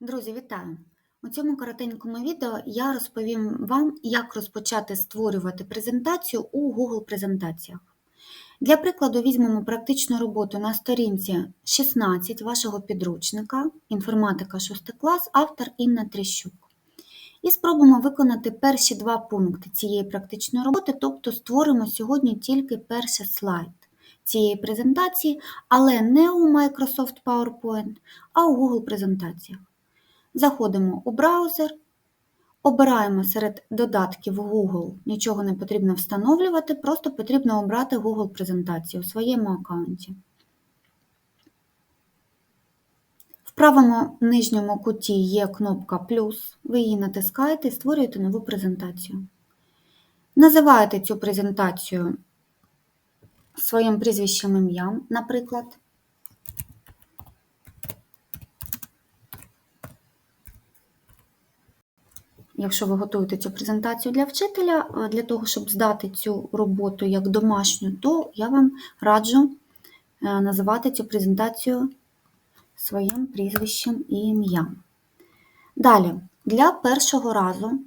Друзі, вітаю! У цьому коротенькому відео я розповім вам, як розпочати створювати презентацію у Google презентаціях. Для прикладу, візьмемо практичну роботу на сторінці 16 вашого підручника Інформатика 6 клас, автор Інна Тріщук. І спробуємо виконати перші два пункти цієї практичної роботи, тобто створимо сьогодні тільки перший слайд цієї презентації, але не у Microsoft PowerPoint, а у Google презентаціях. Заходимо у браузер, обираємо серед додатків Google, нічого не потрібно встановлювати, просто потрібно обрати Google презентацію у своєму аккаунті. В правому нижньому куті є кнопка плюс, ви її натискаєте і створюєте нову презентацію. Називаєте цю презентацію своїм прізвищем ім'ям, наприклад. Якщо ви готуєте цю презентацію для вчителя, е, для того, щоб здати цю роботу як домашню, то я вам раджу е, називати цю презентацію своїм прізвищем і ім'ям. Далі, для першого разу,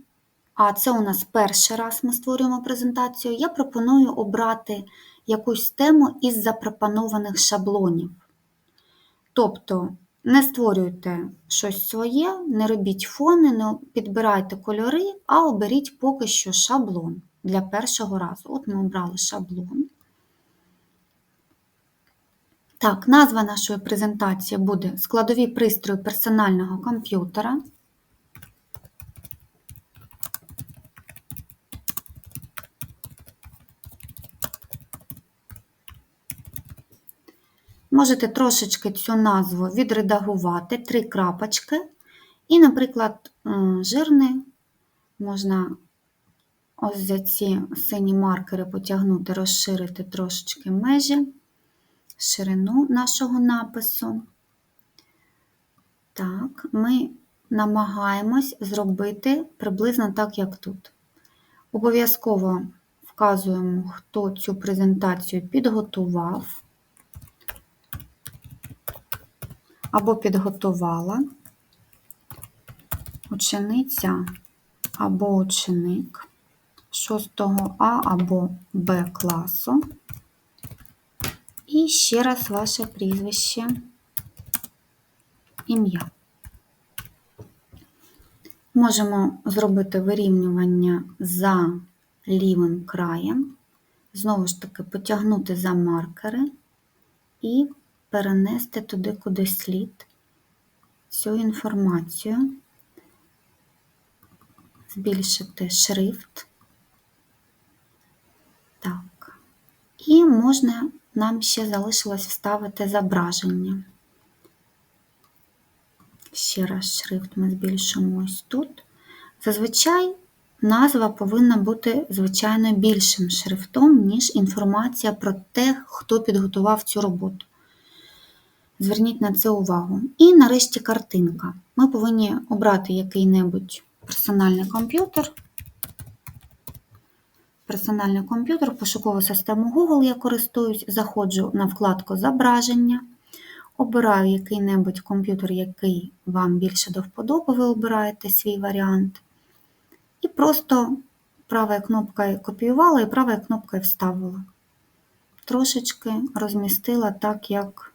а це у нас перший раз ми створюємо презентацію, я пропоную обрати якусь тему із запропонованих шаблонів. Тобто, не створюйте щось своє, не робіть фони, не підбирайте кольори, а оберіть поки що шаблон для першого разу. От ми обрали шаблон. Так, назва нашої презентації буде складові пристрої персонального комп'ютера. Можете трошечки цю назву відредагувати, три крапочки. І, наприклад, жирний можна ось за ці сині маркери потягнути, розширити трошечки межі, ширину нашого напису. Так, ми намагаємось зробити приблизно так, як тут. Обов'язково вказуємо, хто цю презентацію підготував. Або підготувала учениця або ученик 6 А або Б класу. І ще раз ваше прізвище, ім'я. Можемо зробити вирівнювання за лівим краєм, знову ж таки, потягнути за маркери і перенести туди, куди слід цю інформацію, збільшити шрифт. Так. І можна, нам ще залишилось вставити зображення. Ще раз шрифт ми збільшимо ось тут. Зазвичай назва повинна бути, звичайно, більшим шрифтом, ніж інформація про те, хто підготував цю роботу. Зверніть на це увагу. І нарешті картинка. Ми повинні обрати який-небудь персональний комп'ютер. Персональний комп'ютер, пошукову систему Google я користуюсь, заходжу на вкладку Зображення, обираю який-небудь комп'ютер, який вам більше до вподоби, ви обираєте свій варіант. І просто правою кнопкою копіювала і правою кнопкою вставила. Трошечки розмістила так, як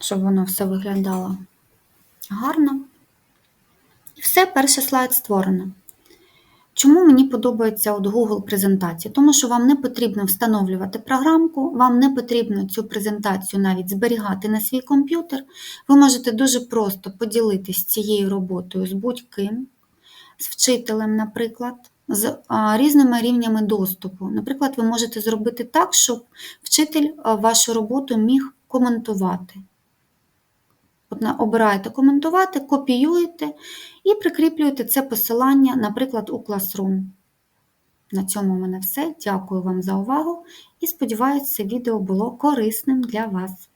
щоб воно все виглядало гарно. І все, перший слайд створено. Чому мені подобається от Google презентації? Тому що вам не потрібно встановлювати програмку, вам не потрібно цю презентацію навіть зберігати на свій комп'ютер. Ви можете дуже просто поділитись цією роботою з будь-ким, з вчителем, наприклад, з різними рівнями доступу. Наприклад, ви можете зробити так, щоб вчитель вашу роботу міг коментувати. Обираєте коментувати, копіюєте і прикріплюєте це посилання, наприклад, у Classroom. На цьому в мене все. Дякую вам за увагу і сподіваюся, це відео було корисним для вас.